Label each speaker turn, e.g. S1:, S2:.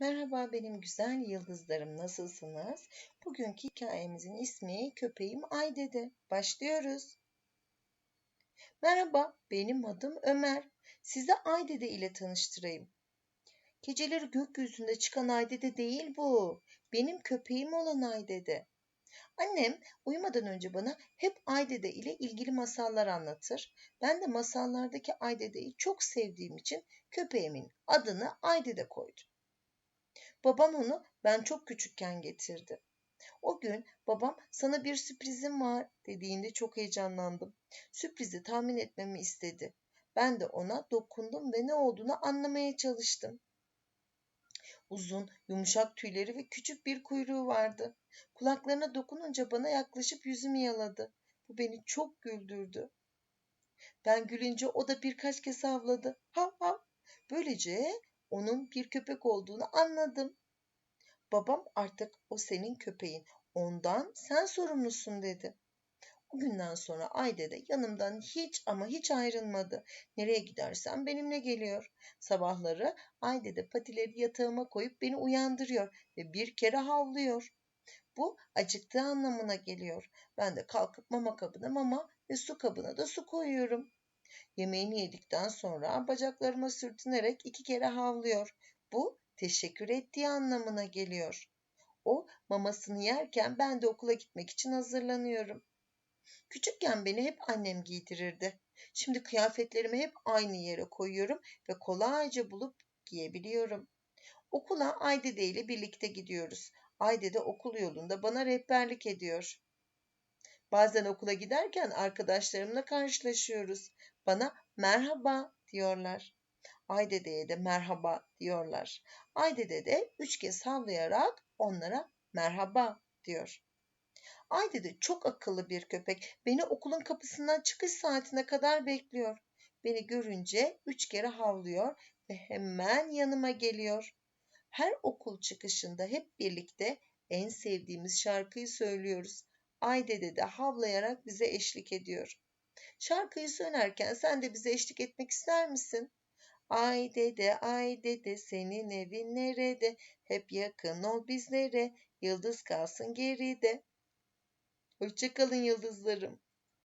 S1: Merhaba benim güzel yıldızlarım nasılsınız? Bugünkü hikayemizin ismi Köpeğim Ay Dede. Başlıyoruz. Merhaba benim adım Ömer. Sizi Ay Dede ile tanıştırayım. Geceleri gökyüzünde çıkan Ay Dede değil bu. Benim köpeğim olan Ay Dede. Annem uyumadan önce bana hep Ay Dede ile ilgili masallar anlatır. Ben de masallardaki Ay Dede'yi çok sevdiğim için köpeğimin adını Ay Dede koydum. Babam onu ben çok küçükken getirdi. O gün babam sana bir sürprizim var dediğinde çok heyecanlandım. Sürprizi tahmin etmemi istedi. Ben de ona dokundum ve ne olduğunu anlamaya çalıştım. Uzun, yumuşak tüyleri ve küçük bir kuyruğu vardı. Kulaklarına dokununca bana yaklaşıp yüzümü yaladı. Bu beni çok güldürdü. Ben gülünce o da birkaç kez havladı. Hav hav. Böylece onun bir köpek olduğunu anladım. Babam artık o senin köpeğin. Ondan sen sorumlusun dedi. O günden sonra Ayde de yanımdan hiç ama hiç ayrılmadı. Nereye gidersem benimle geliyor. Sabahları Ayde de patileri yatağıma koyup beni uyandırıyor ve bir kere havlıyor. Bu acıktığı anlamına geliyor. Ben de kalkıp mama kabına mama ve su kabına da su koyuyorum. Yemeğini yedikten sonra bacaklarıma sürtünerek iki kere havlıyor. Bu teşekkür ettiği anlamına geliyor. O mamasını yerken ben de okula gitmek için hazırlanıyorum. Küçükken beni hep annem giydirirdi. Şimdi kıyafetlerimi hep aynı yere koyuyorum ve kolayca bulup giyebiliyorum. Okula Aydede ile birlikte gidiyoruz. Aydede okul yolunda bana rehberlik ediyor. Bazen okula giderken arkadaşlarımla karşılaşıyoruz. Bana merhaba diyorlar. Aydede'ye de merhaba diyorlar. Aydede de üç kez havlayarak onlara merhaba diyor. Aydede çok akıllı bir köpek. Beni okulun kapısından çıkış saatine kadar bekliyor. Beni görünce üç kere havlıyor ve hemen yanıma geliyor. Her okul çıkışında hep birlikte en sevdiğimiz şarkıyı söylüyoruz. Aydede de havlayarak bize eşlik ediyor. Şarkıyı söylerken sen de bize eşlik etmek ister misin? Ay dede ay dede senin evin nerede? Hep yakın ol bizlere. Yıldız kalsın geride. Hoşçakalın yıldızlarım.